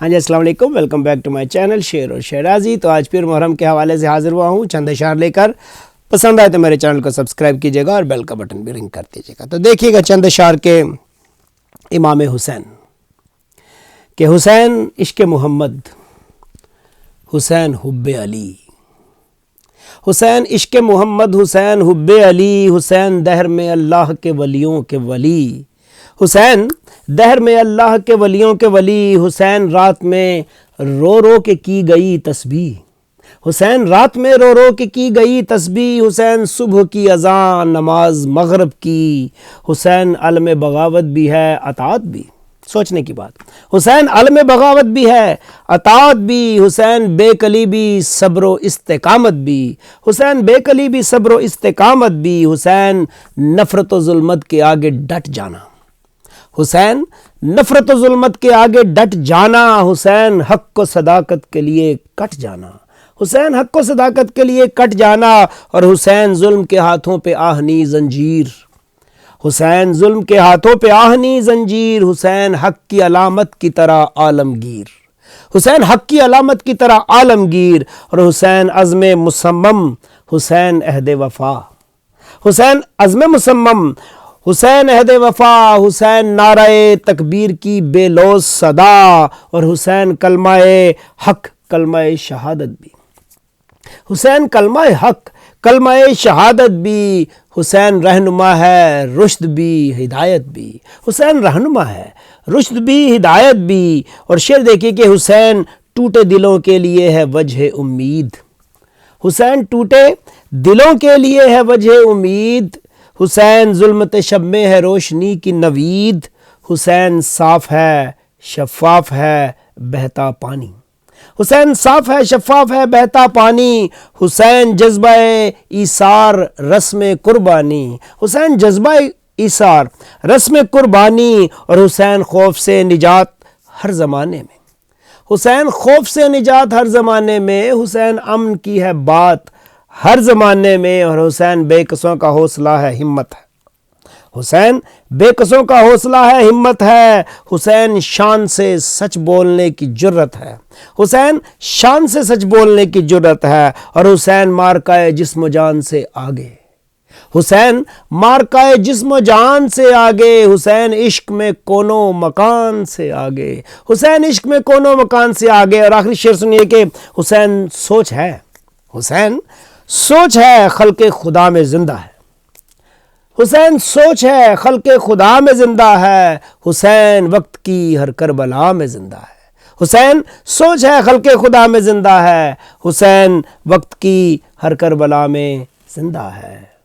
ہاں جی السلام علیکم۔ Welcome back to my channel Sher اور شہرازی۔ تو آج پھر محرم کے حوالے سے حاضر ہوا ہوں۔ چند اشار لے کر۔ پسند آئے تو میرے چینل کو سبسکرائب کیجیے گا اور بیل کا بٹن بھی رنگ کر دیجیے گا۔ تو دیکھیے گا چند اشار کے امام حسین۔ کہ حسین عشق محمد، حسین حب علی۔ حسین عشق محمد، حسین حب علی۔ حسین دہر میں اللہ کے ولیوں کے ولی۔ حسین دہر میں اللہ کے ولیوں کے ولی حسین رات میں رو رو کے کی گئی تسبیح۔ حسین رات میں رو رو کے کی گئی تسبیح۔ حسین صبح کی اذان نماز مغرب کی۔ حسین علم بغاوت بھی ہے، اطاعت بھی۔ سوچنے کی بات۔ حسین علم بغاوت بھی ہے، اطاعت بھی۔ حسین بے کلی بھی صبر و استقامت بھی۔ حسین بے کلی بھی صبر و استقامت بھی۔ حسین نفرت و ظلمت کے آگے ڈٹ جانا۔ حسین، نفرت و ظلمت کے آگے ڈٹ جانا، حسین حق و صداقت کے لیے کٹ جانا۔ حسین حق و صداقت کے لیے کٹ جانا اور حسین ظلم کے ہاتھوں پہ آہنی، زنجیر۔ حسین ظلم کے ہاتھوں پہ آہنی، زنجیر۔ حسین حق کی علامت کی طرح عالمگیر۔ حسین حق کی علامت کی طرح عالمگیر اور حسین عزم مسمم۔ حسین عہد وفا۔ حسین عزم مسمم حسین عہد وفا، حسین نعرہ تکبیر کی بے لوز صدا اور حسین کلمہ حق، کلمہ شہادت بھی۔ حسین کلمہ حق، کلمہ شہادت بھی۔ حسین رہنما ہے، رشد بھی، ہدایت بھی۔ حسین رہنما ہے، رشد بھی، ہدایت بھی۔ اور شعر دیکھیے کہ حسین ٹوٹے دلوں کے لیے ہے وجہ امید۔ حسین ٹوٹے دلوں کے لیے ہے وجہ امید۔ حسین ظلمت شب میں ہے، روشنی کی نوید۔ حسین صاف ہے، شفاف ہے، بہتا پانی۔ حسین صاف ہے، شفاف ہے، بہتا پانی۔ حسین جذبہ ایثار، رسم قربانی۔ حسین جذبہ ایثار، رسم قربانی۔ اور حسین خوف سے نجات ہر زمانے میں۔ حسین خوف سے نجات ہر زمانے میں۔ حسین امن کی ہے بات۔ ہر زمانے میں اور حسین بے قصوں کا حوصلہ ہے، ہمت ہے۔ حسین بے قصوں کا حوصلہ ہے، ہمت ہے۔ حسین شان سے سچ بولنے کی جرت ہے۔ حسین شان سے سچ بولنے کی جرت ہے اور حسین مارکائے جسم و جان سے آگے۔ حسین مارکائے جسم و جان سے آگے۔ حسین عشق میں کونوں مکان سے آگے۔ حسین عشق میں کونوں مکان سے آگے۔ اور آخری شعر سنیے کہ حسین سوچ ہے۔ حسین سوچ ہے خلق خدا میں زندہ ہے۔ حسین سوچ ہے خلق خدا میں زندہ ہے۔ حسین وقت کی ہر کربلا میں زندہ ہے۔ حسین سوچ ہے خلق خدا میں زندہ ہے۔ حسین وقت کی ہر کربلا میں زندہ ہے۔